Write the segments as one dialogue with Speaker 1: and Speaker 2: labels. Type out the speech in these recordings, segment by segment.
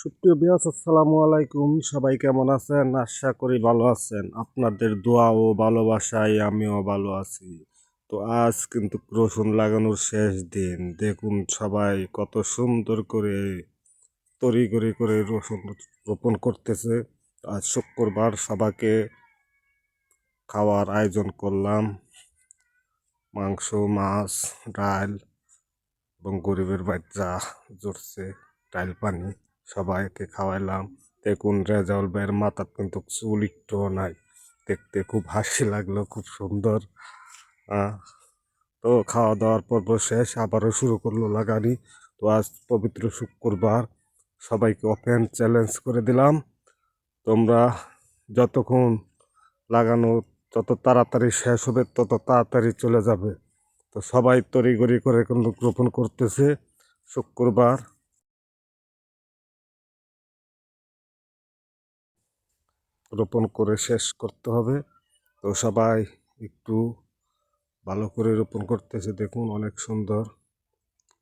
Speaker 1: সুপ্রিয় বিয়াস আসসালামু আলাইকুম। সবাই কেমন আছেন? আশা করি ভালো আছেন। আপনাদের দোয়া ও ভালোবাসায় আমিও ভালো আছি। তো আজ কিন্তু রসুন লাগানোর শেষ দিন। দেখুন সবাই কত সুন্দর করে তড়িঘড়ি করে করে রসুন রোপণ করতেছে। আজ শুক্রবার সবাইকে খাওয়ার আয়োজন করলাম। মাংস, মাছ, ডাল এবং গরিবের বাচ্চা জড়ছে ডাল পানি। সবাইকে খাওয়াইলাম। দেখুন রেজাউল ভাইয়ের মাথার কিন্তু চুল একটুও নাই। দেখতে খুব হাসি লাগল, খুব সুন্দর। তো খাওয়া দাওয়ার পর্ব শেষ, আবারও শুরু করল লাগানি। তো আজ পবিত্র শুক্রবার, সবাইকে ওপেন চ্যালেঞ্জ করে দিলাম। তোমরা যতক্ষণ লাগানো যত তাড়াতাড়ি শেষ হবে, তত তাড়াতাড়ি চলে যাবে। তো সবাই তড়িঘড়ি করে কিন্তু রোপণ করতেছে। শুক্রবার রোপণ করে শেষ করতে হবে। তো সবাই একটু ভালো করে রোপণ করতেছে। দেখুন অনেক সুন্দর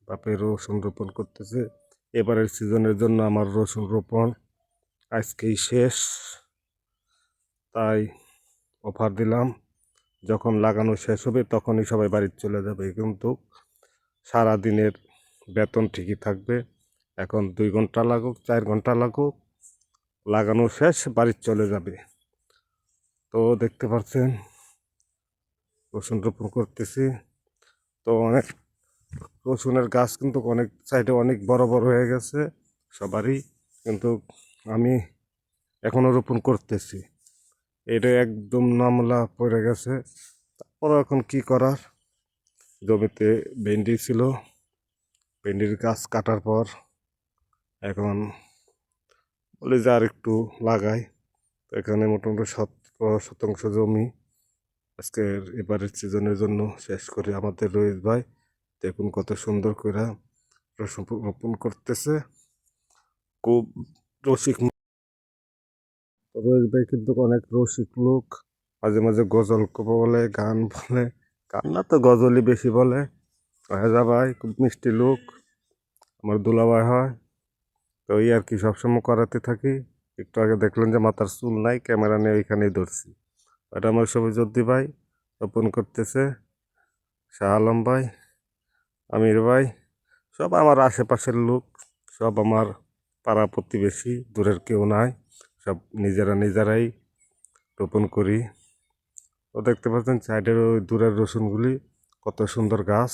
Speaker 1: বাপের রসুন রোপণ করতেছে। এবারের সিজনের জন্য আমার রসুন রোপণ আজকেই শেষ। তাই অফার দিলাম। যখন লাগানো শেষ হবে তখনই সবাই বাড়ি চলে যাবে। কিন্তু সারা দিনের বেতন ঠিকই থাকবে। এখন দুই ঘণ্টা লাগুক, চার ঘণ্টা লাগুক। লাগানো শেষ, বাড়ি চলে যাবে। তো দেখতে পাচ্ছেন রসুন রোপণ করতেছি। তো অনেক রসুনের গাছ কিন্তু অনেক সাইডে অনেক বড় বড় হয়ে গেছে, সবারই। কিন্তু আমি এখনও রোপণ করতেছি। এটা একদম নামলা পড়ে গেছে। তারপর এখন কি করার? জমিতে ভেন্ডি ছিল। ভেন্ডির গাছ কাটার পর এখন বলি যে আর একটু লাগাই। তো এখানে মোটামুটি সতেরো শতাংশ জমি আজকের এবারের সিজনের জন্য শেষ করে আমাদের রোহিত ভাই। দেখুন কত সুন্দর করে রোপণ করতেছে। খুব রসিক রোহিত ভাই কিন্তু অনেক রসিক লোক। মাঝে মাঝে গজল বলে, গান বলে। গান না তো গজলই বেশি বলে। রাজা ভাই, খুব মিষ্টি লোক। আমার দুলাভাই হয়। তো এই আর কি সবসময় করাতে থাকি। একটু আগে দেখলেন যে মাথার চুল নাই, ক্যামেরা নিয়ে ওইখানেই ধরছি। এটা আমার সবই জদ্দি ভাই ওপেন করতেছে, শাহ আলম ভাই, আমির ভাই, সব আমার আশেপাশের লোক, সব আমার পাড়া প্রতিবেশী, দূরের কেউ নাই, সব নিজেরা নিজেরাই রোপণ করি। তো দেখতে পাচ্ছেন সাইডের ওই দূরের রসুনগুলি, কত সুন্দর গাছ,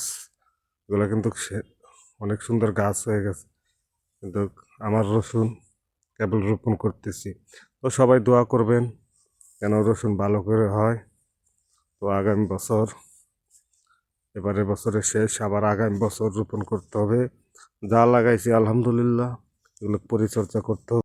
Speaker 1: এগুলো কিন্তু অনেক সুন্দর গাছ হয়ে গেছে। কিন্তু আমার রসুন কেবল রোপণ করতেছি। তো সবাই দোয়া করবেন কেন রসুন ভালো করে হয়। তো আগামী বছর, এবারে বছরের শেষ, আবার আগামী বছর রোপণ করতে হবে। যা লাগাইছি, আলহামদুলিল্লাহ, এগুলো পরিচর্যা করতে হবে।